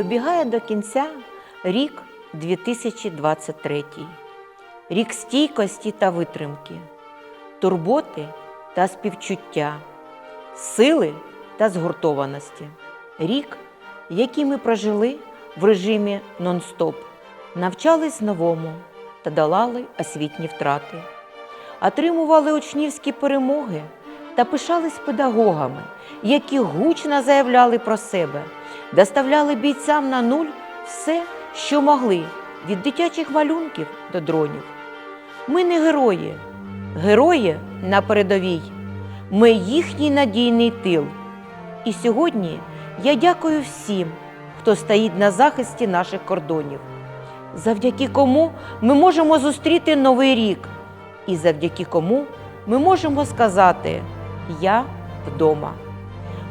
Добігає до кінця рік 2023, рік стійкості та витримки, турботи та співчуття, сили та згуртованості. Рік, який ми прожили в режимі нон-стоп, навчались новому та долали освітні втрати, отримували учнівські перемоги та пишались педагогами, які гучно заявляли про себе, доставляли бійцям на нуль все, що могли, від дитячих малюнків до дронів. Ми не герої, герої на передовій. Ми їхній надійний тил. І сьогодні я дякую всім, хто стоїть на захисті наших кордонів, завдяки кому ми можемо зустріти новий рік, і завдяки кому ми можемо сказати Я вдома.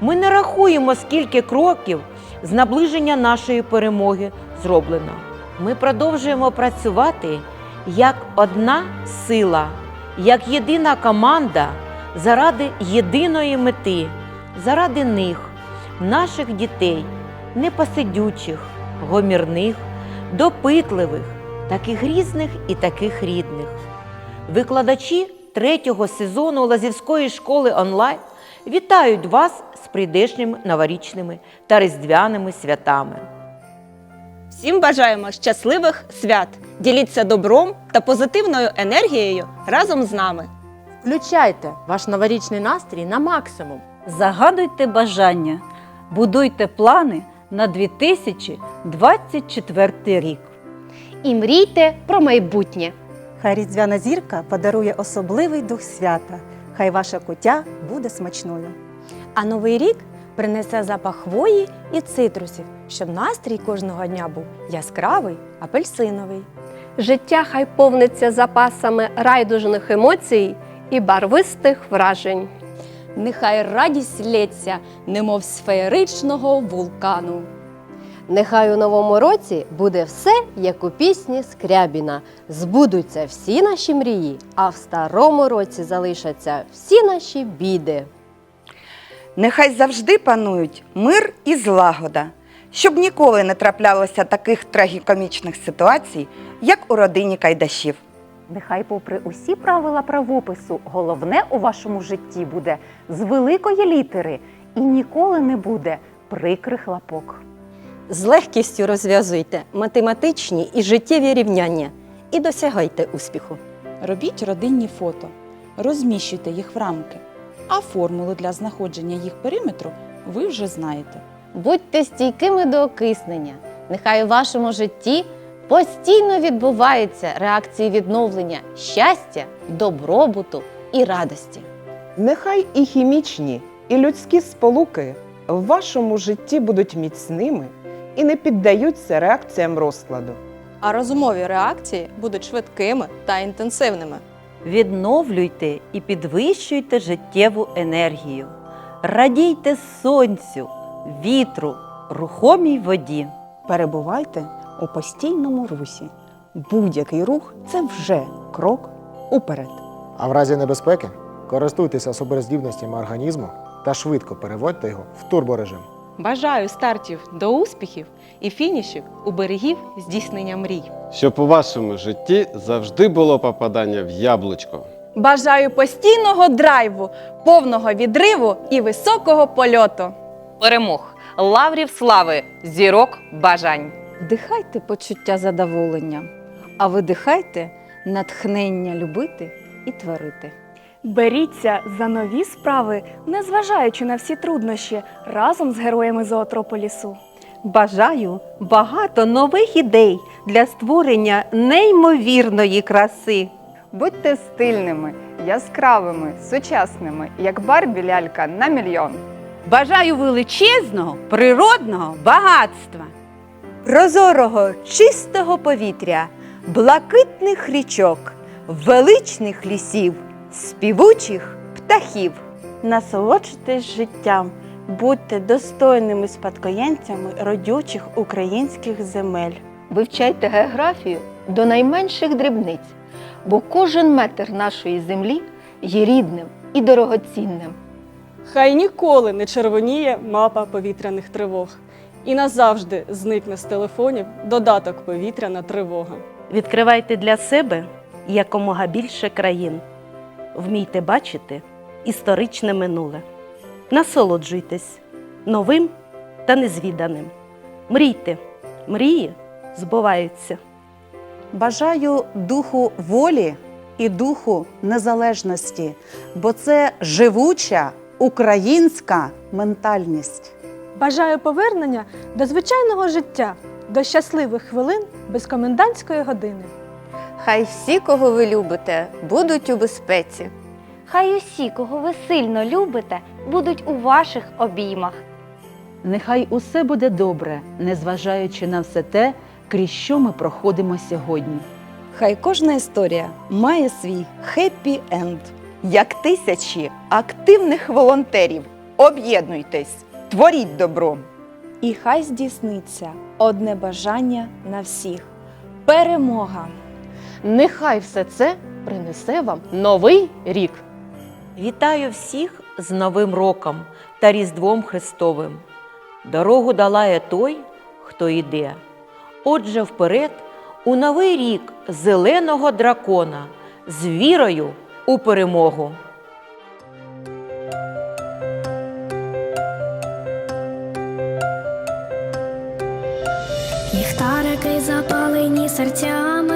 Ми не рахуємо, скільки кроків з наближення нашої перемоги зроблено. Ми продовжуємо працювати як одна сила, як єдина команда заради єдиної мети, заради них, наших дітей, непосидючих, гомірних, допитливих, таких різних і таких рідних. Викладачі третього сезону Лазівської школи онлайн вітають вас з прийдешніми новорічними та різдвяними святами. Всім бажаємо щасливих свят! Діліться добром та позитивною енергією разом з нами. Включайте ваш новорічний настрій на максимум. Загадуйте бажання, будуйте плани на 2024 рік. і мрійте про майбутнє. Хай різдвяна зірка подарує особливий дух свята. Хай ваша куття буде смачною. А новий рік принесе запах хвої і цитрусів, щоб настрій кожного дня був яскравий, апельсиновий. Життя хай повниться запасами райдужних емоцій і барвистих вражень. Нехай радість лється, немов з феєричного вулкану. Нехай у новому році буде все, як у пісні Скрябіна. Збудуться всі наші мрії, а в старому році залишаться всі наші біди. Нехай завжди панують мир і злагода, щоб ніколи не траплялося таких трагікомічних ситуацій, як у родині Кайдашів. Нехай, попри усі правила правопису, головне у вашому житті буде з великої літери і ніколи не буде прикрих лапок. З легкістю розв'язуйте математичні і життєві рівняння і досягайте успіху. Робіть родинні фото, розміщуйте їх в рамки, а формулу для знаходження їх периметру ви вже знаєте. Будьте стійкими до окиснення. Нехай у вашому житті постійно відбуваються реакції відновлення щастя, добробуту і радості. Нехай і хімічні, і людські сполуки в вашому житті будуть міцними і не піддаються реакціям розкладу. А розумові реакції будуть швидкими та інтенсивними. Відновлюйте і підвищуйте життєву енергію. Радійте сонцю, вітру, рухомій воді. Перебувайте у постійному русі. Будь-який рух це вже крок уперед. А в разі небезпеки користуйтеся суперздібностями організму та швидко переводьте його в турборежим. Бажаю стартів до успіхів і фінішів у берегів здійснення мрій. Щоб у вашому житті завжди було попадання в яблучко. Бажаю постійного драйву, повного відриву і високого польоту. Перемог, лаврів слави, зірок бажань. Вдихайте почуття задоволення, а видихайте натхнення любити і творити. Беріться за нові справи, незважаючи на всі труднощі, разом з героями зоотрополісу. Бажаю багато нових ідей для створення неймовірної краси. Будьте стильними, яскравими, сучасними, як Барбі лялька на мільйон. Бажаю величезного природного багатства. прозорого, чистого повітря, блакитних річок, величних лісів, співучих птахів. Насолоджуйтесь життям, будьте достойними спадкоємцями родючих українських земель. Вивчайте географію до найменших дрібниць, бо кожен метр нашої землі є рідним і дорогоцінним. Хай ніколи не червоніє мапа повітряних тривог. і назавжди зникне з телефонів додаток повітряна тривога. Відкривайте для себе якомога більше країн. Вмійте бачити історичне минуле. Насолоджуйтесь новим та незвіданим. Мрійте, мрії збуваються. Бажаю духу волі і духу незалежності, бо це живуча українська ментальність. Бажаю повернення до звичайного життя, до щасливих хвилин без комендантської години. Хай всі, кого ви любите, будуть у безпеці. Хай усі, кого ви сильно любите, будуть у ваших обіймах. Нехай усе буде добре, незважаючи на все те, крізь що ми проходимо сьогодні. Хай кожна історія має свій хеппі енд. Як тисячі активних волонтерів. Об'єднуйтесь, творіть добро. І хай здійсниться одне бажання на всіх перемога. Нехай все це принесе вам новий рік. Вітаю всіх з Новим роком та Різдвом Христовим. Дорогу долає той, хто йде. Отже, вперед у новий рік зеленого дракона з вірою у перемогу. Ліхтарики запалені серцями,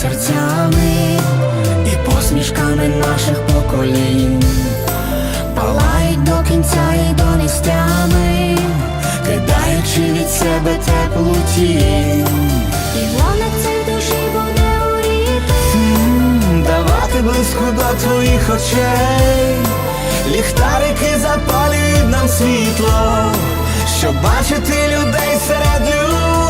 серцями і посмішками наших поколінь, палають до кінця і до нестями, кидаючи від себе теплу тінь. І вона цей душі буде уріти. Давати близько до твоїх очей, ліхтарики запалюють нам світло, щоб бачити людей серед людей.